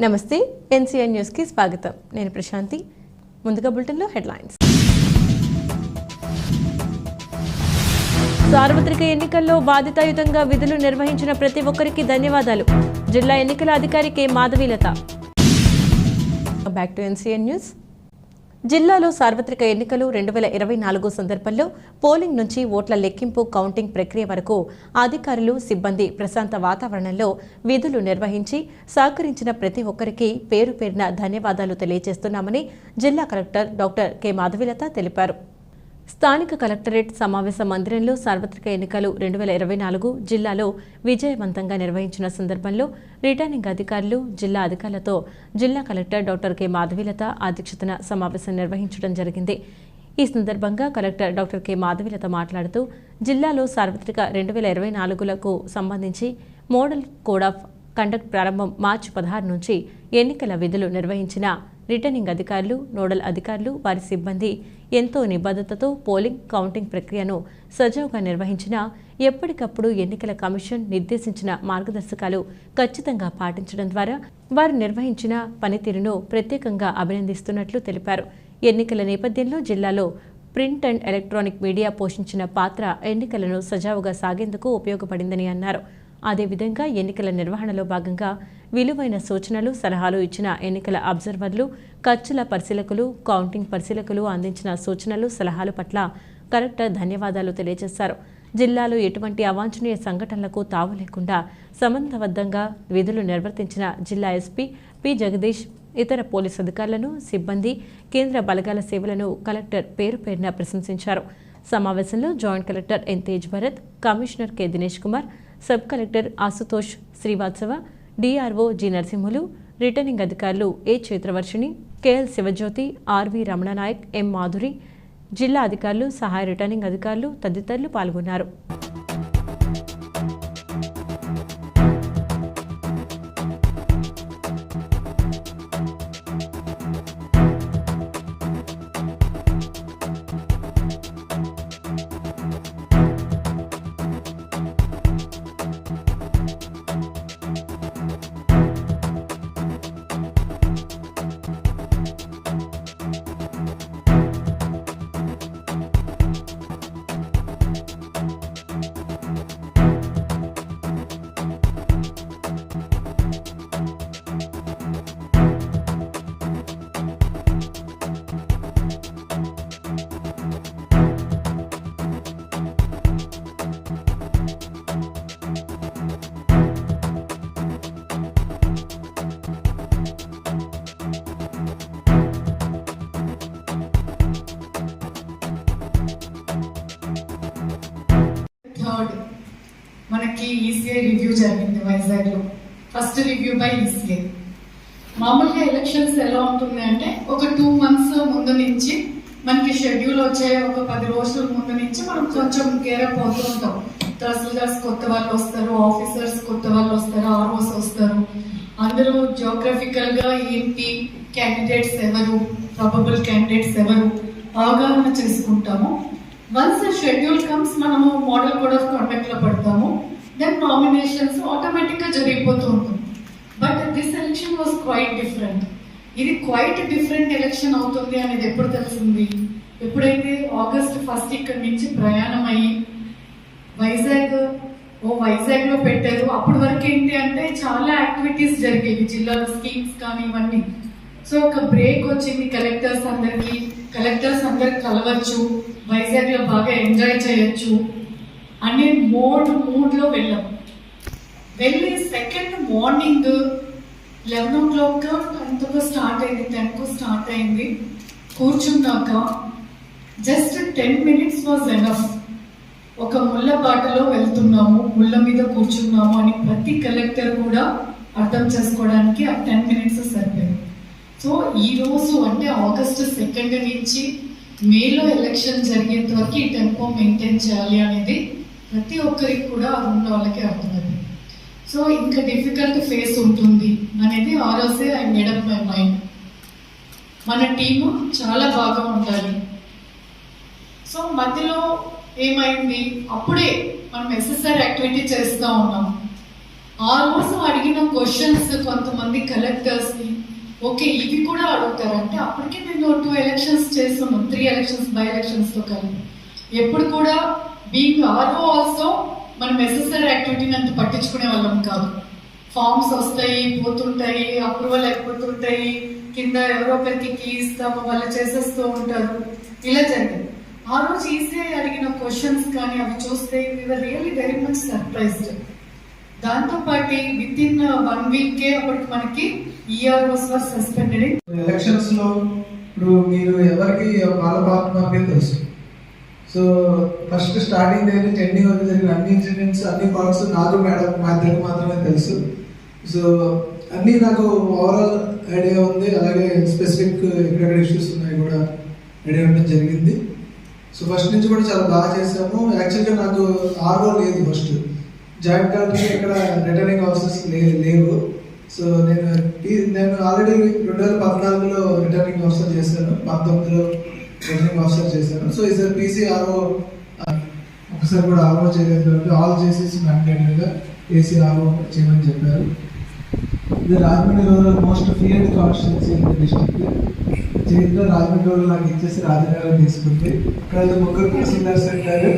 నమస్తే ఎన్సీఐ న్యూస్కి స్వాగతం. నేను ప్రశాంతి. ముందుగా బులెటిన్లో హెడ్లైన్స్. సార్వత్రిక ఎన్నికల్లో బాధితాయుతంగా విధులు నిర్వహించిన ప్రతి ఒక్కరికి ధన్యవాదాలు. జిల్లా ఎన్నికల అధికారి K. Madhavilatha. Back to NCN news. జిల్లాలో సార్వత్రిక ఎన్నికలు రెండు వేల ఇరవై నాలుగు సందర్భంలో పోలింగ్ నుంచి ఓట్ల లెక్కింపు కౌంటింగ్ ప్రక్రియ వరకు అధికారులు సిబ్బంది ప్రశాంత వాతావరణంలో విధులు నిర్వహించి సహకరించిన ప్రతి ఒక్కరికి పేరు పేరున ధన్యవాదాలు తెలియజేస్తున్నామని జిల్లా కలెక్టర్ డాక్టర్ కె. మాధవిలత తెలిపారు. స్థానిక కలెక్టరేట్ సమావేశ మందిరంలో సార్వత్రిక ఎన్నికలు రెండు వేల ఇరవై నాలుగు జిల్లాలో విజయవంతంగా నిర్వహించిన సందర్భంలో రిటర్నింగ్ అధికారులు జిల్లా అధికారులతో జిల్లా కలెక్టర్ డాక్టర్ కె. మాధవీలత అధ్యక్షతన సమావేశం నిర్వహించడం జరిగింది. ఈ సందర్భంగా కలెక్టర్ డాక్టర్ కె. మాధవీలత మాట్లాడుతూ జిల్లాలో సార్వత్రిక రెండు వేల ఇరవై నాలుగులకు సంబంధించి మోడల్ కోడ్ ఆఫ్ కండక్ట్ ప్రారంభం మార్చి పదహారు నుంచి ఎన్నికల విధులు నిర్వహించిన రిటర్నింగ్ అధికారులు నోడల్ అధికారులు వారి సిబ్బంది ఎంతో నిబద్ధతతో పోలింగ్ కౌంటింగ్ ప్రక్రియను సజావుగా నిర్వహించిన ఎప్పటికప్పుడు ఎన్నికల కమిషన్ నిర్దేశించిన మార్గదర్శకాలు ఖచ్చితంగా పాటించడం ద్వారా వారు నిర్వహించిన పనితీరును ప్రత్యేకంగా అభినందిస్తున్నట్లు తెలిపారు. ఎన్నికల నేపథ్యంలో జిల్లాలో ప్రింట్ అండ్ ఎలక్ట్రానిక్ మీడియా పోషించిన పాత్ర ఎన్నికలను సజావుగా సాగేందుకు ఉపయోగపడిందని అన్నారు. అదేవిధంగా ఎన్నికల నిర్వహణలో భాగంగా విలువైన సూచనలు సలహాలు ఇచ్చిన ఎన్నికల అబ్జర్వర్లు ఖర్చుల పరిశీలకులు కౌంటింగ్ పరిశీలకులు అందించిన సూచనలు సలహాలు పట్ల కలెక్టర్ ధన్యవాదాలు తెలియజేశారు. జిల్లాలో ఎటువంటి అవాంఛనీయ సంఘటనలకు తావు లేకుండా సమర్థవంతంగా విధులు నిర్వర్తించిన జిల్లా ఎస్పీ పి. జగదీష్ ఇతర పోలీస్ అధికారులను సిబ్బంది కేంద్ర బలగాల సేవలను కలెక్టర్ పేరు పేరున ప్రశంసించారు. సమావేశంలో joint collector N. Tej Bharat commissioner K. Dinesh Kumar sub collector Ashutosh Srivastava DRO G Narasimhulu returning అధికారులు A Chaitravarshini KL Sivajyothi RV Ramananayak M Madhuri జిల్లా అధికారులు సహాయ రిటర్నింగ్ అధికారులు తదితరులు పాల్గొన్నారు. రివ్యూ జరిగింది వైజాగ్లో. ఫస్ట్ రివ్యూ బై ఈసీఐ మామూలుగా ఎలక్షన్స్ ఎలా ఉంటుంది అంటే ఒక టూ మంత్స్ ముందు నుంచి మనకి షెడ్యూల్ వచ్చే ఒక పది రోజుల ముందు నుంచి మనం కొంచెం కేరప్ అవుతూ ఉంటాం. తహసీల్దార్స్ కొత్త వాళ్ళు వస్తారు ఆఫీసర్స్ కొత్త వాళ్ళు వస్తారు ఆర్ఓస్ వస్తారు. అందరూ జోగ్రఫికల్గా ఏంటి క్యాండిడేట్స్ ఎవరు ప్రాబబుల్ క్యాండిడేట్స్ ఎవరు అవగాహన చేసుకుంటాము. వన్స్ షెడ్యూల్ కమ్స్ మనము మోడల్ కోడ్ ఆఫ్ కాండక్ట్లో పడతాము. దెన్ నామినేషన్స్ ఆటోమేటిక్గా జరిగిపోతూ ఉంటుంది but this election was quite different ఇది క్వైట్ డిఫరెంట్ ఎలక్షన్ అవుతుంది అనేది ఎప్పుడు తెలిసింది? ఎప్పుడైతే ఆగస్ట్ ఫస్ట్ ఇక్కడ నుంచి ప్రయాణం అయ్యి వైజాగ్ ఓ వైజాగ్లో పెట్టారు. అప్పటి వరకు ఏంటి అంటే చాలా యాక్టివిటీస్ జరిగేవి. జిల్లాలో స్కీమ్స్ కానీ ఇవన్నీ. సో ఒక బ్రేక్ వచ్చింది కలెక్టర్స్ అందరికి. కలెక్టర్స్ అందరికి కలవచ్చు. వైజాగ్లో బాగా ఎంజాయ్ చేయొచ్చు. అనే మోడ్ మూడ్లో వెళ్ళాం. వెళ్ళి second morning eleven o'clock టెన్త్కు స్టార్ట్ అయింది టెన్కు స్టార్ట్ అయింది. కూర్చున్నాక just ten minutes was enough ఒక ముళ్ళ బాటలో వెళ్తున్నాము ముళ్ళ మీద కూర్చున్నాము అని ప్రతి కలెక్టర్ కూడా అర్థం చేసుకోవడానికి ఆ టెన్ మినిట్స్ సరిపోయింది. సో ఈరోజు అంటే ఆగస్ట్ సెకండ్ నుంచి మేలో ఎలక్షన్ జరిగేంత వరకు ఈ టెంపో మెయింటైన్ చేయాలి అనేది ప్రతి ఒక్కరికి కూడా ఆ ఉన్న వాళ్ళకి అర్థమైంది. సో ఇంకా డిఫికల్ట్ ఫేస్ ఉంటుంది అనేది ఆ రోజే I made up my mind మన టీము చాలా బాగా ఉండాలి. సో మధ్యలో ఏమైంది? అప్పుడే మనం ఎస్ఎస్ఆర్ యాక్టివిటీ చేస్తూ ఉన్నాం. ఆ రోజు అడిగిన క్వశ్చన్స్ కొంతమంది కలెక్టర్స్ని ఓకే ఇవి కూడా అడుగుతారంటే అప్పటికే మేము టూ ఎలక్షన్స్ చేస్తున్నాం త్రీ ఎలక్షన్స్ బై ఎలక్షన్స్తో కలిపి. ఎప్పుడు కూడా బీయింగ్ ఆర్ఓ ఆల్సో మనం ఎస్ఎస్ఆర్ యాక్టివిటీని అంత పట్టించుకునే వాళ్ళం కాదు. ఫార్మ్స్ వస్తాయి పోతుంటాయి అప్రూవల్ అయిపోతుంటాయి కింద ఎవరో ఒకరికి కీ ఇస్తాము వాళ్ళు చేసేస్తూ ఉంటారు. ఇలా జరిగింది. ఆ రోజు ఈసీఐ అడిగిన క్వశ్చన్స్ కానీ అవి చూస్తే we are really very much surprised దాంతో పాటు విత్ ఇన్ వన్ వీక్ కే అప్పటికి మనకి ఈఆర్ ఈఆర్ఓస్ వర్ సస్పెండెడ్ ఎలక్షన్స్లో ఇప్పుడు మీరు ఎవరికి వాళ్ళ పార్ట్నర్కే తెలుసు. సో ఫస్ట్ స్టార్టింగ్ దగ్గర ట్రెండింగ్ వరకు జరిగిన అన్ని ఇన్సిడెంట్స్ అన్ని పార్ట్స్ నాకు మేడం మా ఇద్దరికి మాత్రమే తెలుసు. సో అన్నీ నాకు ఓవరాల్ ఐడియా ఉంది. అలాగే స్పెసిఫిక్ ఎక్కడెక్కడ ఇష్యూస్ ఉన్నాయి కూడా ఐడియా ఉండడం జరిగింది. సో ఫస్ట్ నుంచి కూడా చాలా బాగా చేసాము యాక్చువల్గా నాకు ఆర్ఓ లేదు ఫస్ట్ జాయింట్ కలెక్టర్ ఇక్కడ రిటర్నింగ్ ఆఫీసర్స్ లేవు. సో నేను ఈ- నేను ఆల్రెడీ రెండు వేల పద్నాలుగులో రిటర్నింగ్ ఆఫీసర్ చేశాను. పంతొమ్మిదిలో రిటర్నింగ్ ఆఫీసర్ చేశాను. సో ఈసారి పీసీఆర్ఓ ఒకసారి కూడా ఆర్ఓ చేయలేదు కాబట్టి ఆల్ చేసేసి మ్యాండేటరీగా ఏసీ చేయమని చెప్పారు. ఇది Rajahmundry rural most free constituency in district చేతిలో రాజమండ్రి రూరల్ నాకు ఇచ్చేసి రాజనగరం తీసుకుంది. ఇక్కడ ముగ్గురు తహసీల్దార్స్ ఉంటారు